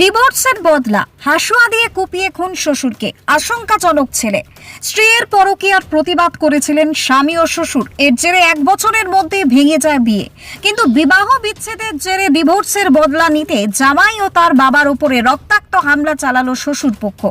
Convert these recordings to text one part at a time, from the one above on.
ডিভোর্সের বদলা, হাসুয়া দিয়ে কুপিয়ে খুন শ্বশুরকে, আশঙ্কাজনক ছেলে। স্ত্রীর পরকীয়ার প্রতিবাদ করেছিলেন স্বামী ও শ্বশুর। এর জেরে এক বছরের মধ্যে ভেঙে যায় বিয়ে। কিন্তু বিবাহ বিচ্ছেদের জেরে ডিভোর্সের বদলা নিতে জামাই ও তার বাবার উপরে রক্তাক্ত হামলা চালালো শ্বশুর পক্ষ।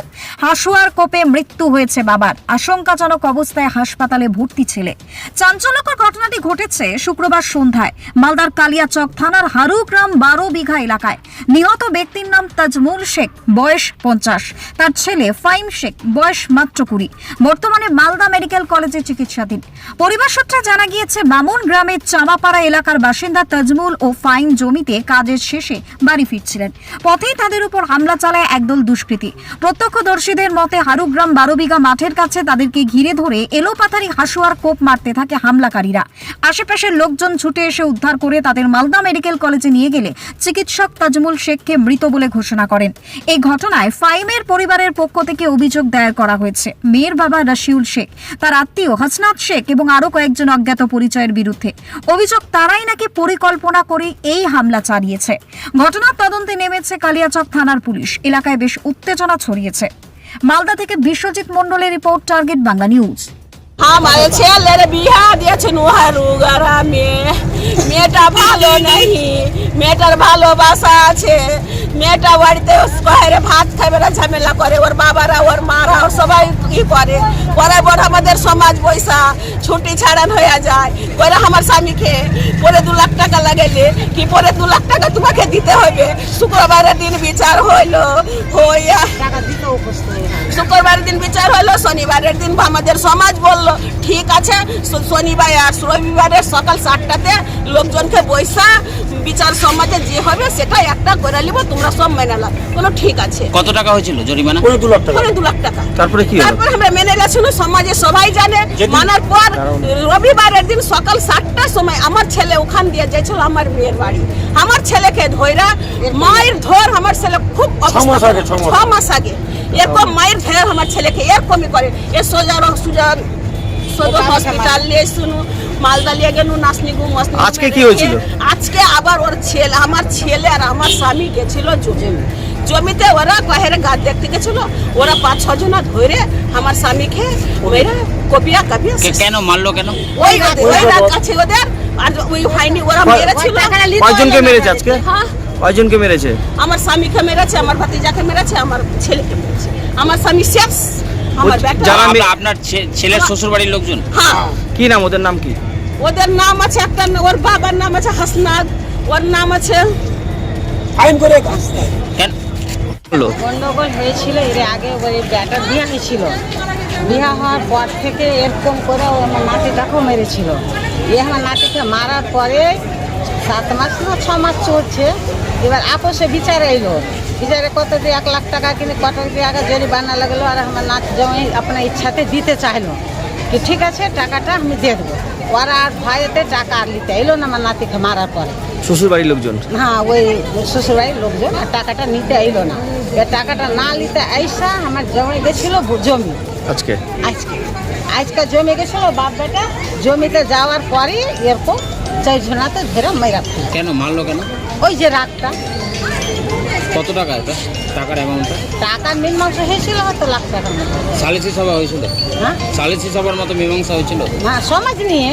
হাসুয়ার কোপে মৃত্যু হয়েছে বাবার। আশঙ্কাজনক অবস্থায় হাসপাতালে ভর্তি ছেলে। চাঞ্চল্যকর ঘটনাটি ঘটেছে শুক্রবার সন্ধ্যায় মালদার কালিয়াচক থানার হারুগ্রাম বারো বিঘা এলাকায়। নিহত ব্যক্তির নাম তাজমুল শেখ, বয়স পঞ্চাশ। তার ছেলে ফাইম শেখ, বয়স মাত্র কুড়ি। বর্তমানে মালদা মেডিকেল কলেজে চিকিৎসাধীন। পরিবার সূত্রে জানা গিয়েছে, বামুন গ্রামের চামাপাড়া এলাকার বাসিন্দা তাজমুল ও ফাইম জমিতে কাজের শেষে বাড়ি ফিরছিলেন। পথেই তাদের উপর হামলা চালায় একদল দুষ্কৃতী। প্রত্যক্ষদর্শীদের মতে, হারুগ্রাম বারো বিঘা মাঠের কাছে তাদেরকে ঘিরে ধরে এলোপাথারি হাসুয়ার কোপ মারতে থাকে হামলাকারীরা। আশেপাশের লোকজন ছুটে এসে উদ্ধার করে তাদের মালদা মেডিকেল কলেজে নিয়ে গেলে চিকিৎসক তাজমুল শেখকে মৃত বলে ঘোষণা করেন। এই ঘটনায় ফাইমের পরিবারের পক্ষ থেকে অভিযোগ দায়ের করা হয়েছে। মেয়ের বাবা রাশিউল শেখ, তার আত্মীয় হাসনাত শেখ এবং আরও কয়েকজন অজ্ঞাত পরিচয়ের বিরুদ্ধে। অভিযোগ তারাই নাকি পরিকল্পনা করে এই হামলা চালিয়েছে। ঘটনার তদন্তে নেমেছে কালিয়াচক থানার পুলিশ। এলাকায় বেশ উত্তেজনা ছড়িয়েছে। মালদা থেকে বিশ্বজিৎ মণ্ডলের রিপোর্ট, টার্গেট বাংলা নিউজ। গ্রামে মেয়েটা ভালো নেই, মেয়েটার ভালোবাসা আছে। মেয়েটা বাড়িতে বাইরে ভাত খাবে না ঝামেলা করে। ওর বাবারা ওর মারা ওর সবাই ই করে। পরে পর আমাদের সমাজ পয়সা ছুটি ছাড়ান হয়ে যায়। পরে আমার স্বামীকে পরে দু লাখ টাকা লাগাইলে কি পরে দু লাখ টাকা তোমাকে দিতে হবে? শুক্রবারের দিন বিচার হইল হইয়া শুক্রবারের দিন বিচার হলো শনিবারের দিন আমাদের সমাজ বলল ঠিক আছে শনিবার আর রবিবারের সকাল সাতটাতে লোকজনকে বৈশা বিচার সমাজে যে হবে সেটা একটা করে নিব তোমরা সব মেনে নাও। বলো ঠিক আছে। কত টাকা হয়েছিল জরিমানা? পনেরো দু লাখ টাকা। পরে দু লাখ টাকা। তারপরে কি তারপর আমরা মেনে গেছিল সমাজে সবাই জানে। মানার পর রবিবারের দিন সকাল সাতটার সময় আমার ছেলে ওখান দিয়ে যাইছিল আমার মেয়ের বাড়ি। আমার ছেলেকে ধইরা মায়ের ধর আমার ছেলে খুব ছ মাস। আগে এরকম মায়ের ধর আমার ছেলেকে এরকমই করে। এ সোজা সুজান সদর হসপিটাল নিয়ে শুনু। মালদা নিয়ে গেলু আজকে কি হয়েছিল? আজকে আবার ওর ছেলে আমার ছেলে আর আমার স্বামী গেছিল জমি জমিতে ওরা কহের গাছ দেখতে গেছিল ওরা পাঁচ ছজনা ধরে আমার স্বামীকে মেরে কপিয়া কাপিয়া কেন মারলো কেন? ওই ওই রাত আছে ওদের আর ওই হয়নি ওরা মেরেছিল। কয়জনকে মেরেছে আজকে? হ্যাঁ। কয়জনকে মেরেছে? আমার স্বামীকে মেরেছে আমার ভাতিজাকে মেরেছে আমার ছেলেকে মেরেছে। আমার স্বামী শেষ। আমার যারা আপনার- আপনার ছেলের শ্বশুর বাড়ির লোকজন? হ্যাঁ। কি নাম ওদের নাম কি? ওদের নাম আছে একটা ওর বাবার নাম আছে হাসনাদ ওর নাম আছে কেন? হলো গন্ডগোল হয়েছিল এর আগে ওই ব্যাটার বিয়া হয়েছিল। বিয়া হওয়ার পর থেকে এরকম করে ও আমার নাতিটাকেও মেরেছিল। এ আমার নাতিকে মারার পরে সাত মাস না ছ মাস চলছে এবার আপোষে বিচারে এলো। বিচারে কত দিয়ে এক লাখ টাকা কিনে কত দিয়ে আগে জরিমানা লাগল আর আমার নাতি জমি আপনার ইচ্ছাতে দিতে চাইলো। কি ঠিক আছে টাকাটা আমি দিয়ে দেবো। ওরা আর ভয়েতে টাকা আর নিতে এলো না আমার নাতিকে মারার পরে। শ্বশুর বাড়ির লোকজন? হ্যাঁ ওই শ্বশুরবাড়ির লোকজন আর টাকাটা নিতে আইলো না। এবার টাকাটা না নিতে আইসা আমার জমে গেছিল জমি। আজকে? আজকে। আজকে জমে গেছিল বাপ বেটা জমিতে যাওয়ার পরে এরকম চারজনাতে ধরে মেরা কেন মারলো কেন? ওই যে রাগটা কত টাকা এটা? টাকার অ্যামাউন্টটা টাকা মীমাংস হয়েছিল হয়তো লাখ টাকার মতো। সালিসি সভা হয়েছিল? হ্যাঁ। সালিসি সভার মতো মীমাংসা হয়েছিল? হ্যাঁ সমাজ নিয়ে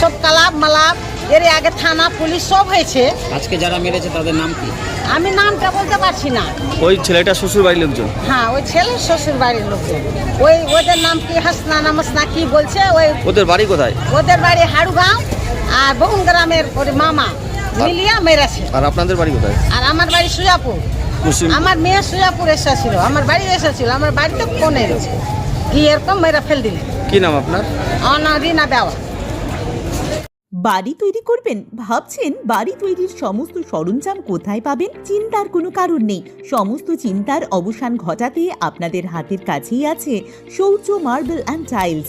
সব কালাপ মালাপ এর আগে থানা পুলিশ সব হয়েছে। আজকে যারা মেরেছে তাদের নাম কি? আমি নামটা বলতে পারছি না। ওই ছেলেটা শ্বশুর বাড়ির লোকজন? হ্যাঁ ওই ছেলে শ্বশুর বাড়ির লোকজন। ওই ওদের নাম কি? হাসনা নামাসনা কি বলছে? ওই ওদের বাড়ি কোথায়? ওদের বাড়ি হাড়ুগাঁও আর বহুন গ্রামের ওর মামা মিলিয়া মেরেছে। আর আপনাদের বাড়ি কোথায়? আর আমার বাড়ি সুজাপুর। আমার মেয়ে সুজাপুর এসেছিল আমার বাড়ি এসেছিল আমার বাড়িতে ফোন এসেছে। কি এরকম মেরা ফেল দিলে। কি নাম আপনার? নাম রিনা দেওয়া বাড়ি তৈরি করবেন? ভাবছেন বাড়ি তৈরির সমস্ত সরঞ্জাম কোথায় পাবেন? চিন্তার কোনো কারণ নেই। সমস্ত চিন্তার অবসান ঘটাতে আপনাদের হাতের কাছেই আছে শৌর্য মার্বেল অ্যান্ড টাইলস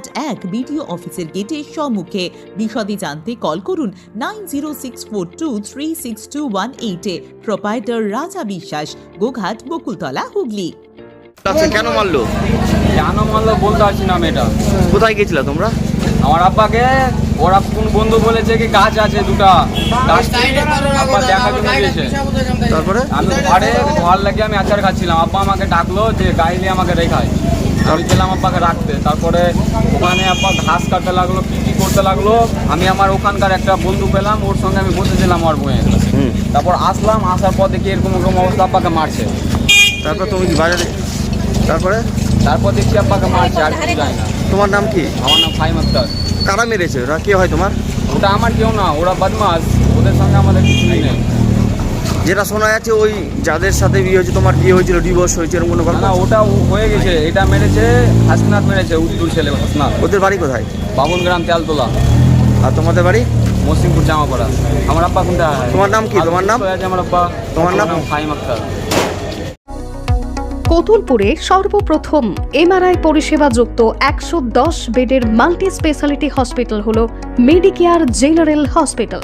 এক বিডিও অফিসের গেটের সম্মুখে। বিশদে জানতে কল করুন nine zero six four two three six two one এইটে প্রোপাইটার রাজা বিশ্বাস গোঘাট বকুলতলা হুগলি। আচ্ছা কেন মারলো? কেন মারলো বলতে পারছি না মেয়েটা কোথায় গেছিলা তোমরা? আমার আব্বাকে ওরা কোন বন্ধু বলেছে কি গাছ আছে দুটা? গাছ আব্বা দেখার জন্য গিয়েছে। তারপরে? আমি ঘরে ঘর লাগিয়ে আমি আচার খাচ্ছিলাম। আব্বা আমাকে ডাকলো যে গাইলে আমাকে রেখায়। আমি গেলাম আব্বাকে রাখতে। তারপরে ওখানে আব্বা ঘাস কাটতে লাগল কি কি করতে লাগল আমি আমার ওখানকার একটা বন্ধু পেলাম ওর সঙ্গে আমি বসে বসেছিলাম আমার বইয়ে। হুম। তারপর আসলাম আসার পর দেখি এরকম এরকম অবস্থা আব্বাকে মারছে। তারপর তুমি কি বাজারে তারপরে? তারপর দেখছি আব্বাকে মারছে আর কিছু জানি না। তোমার নাম কি? আমার নাম ফাইম আক্তার। কারা মেরেছে? ওরা কে হয় তোমার? ওটা আমার কেউ না ওরা বদমাস। ওদের সঙ্গে আমাদের কিছুই নেই। যেটা শোনা যাচ্ছে ওই যাদের সাথে বিয়ে হয়েছে তোমার বিয়ে হয়েছিল ডিভোর্স হয়েছে এরকম কোনো না? ওটা হয়ে গেছে এটা মেরেছে হাসনাথ মেরেছে উত্তর ছেলে হাসনাথ ওদের বাড়ি কোথায়? বাবুন গ্রাম তেলতলা। আর তোমাদের বাড়ি? মসিমপুর জামাপাড়া। আমার আব্বা কোনটা? তোমার নাম কি? তোমার নাম? আছে আমার আব্বা। তোমার নাম? ফাইম আক্তার। কতুলপুরে সর্বপ্রথম এমআরআই পরিষেবা যুক্ত একশো দশ বেডের মাল্টি স্পেশালিটি হসপিটাল হল মেডিকেয়ার জেনারেল হসপিটাল।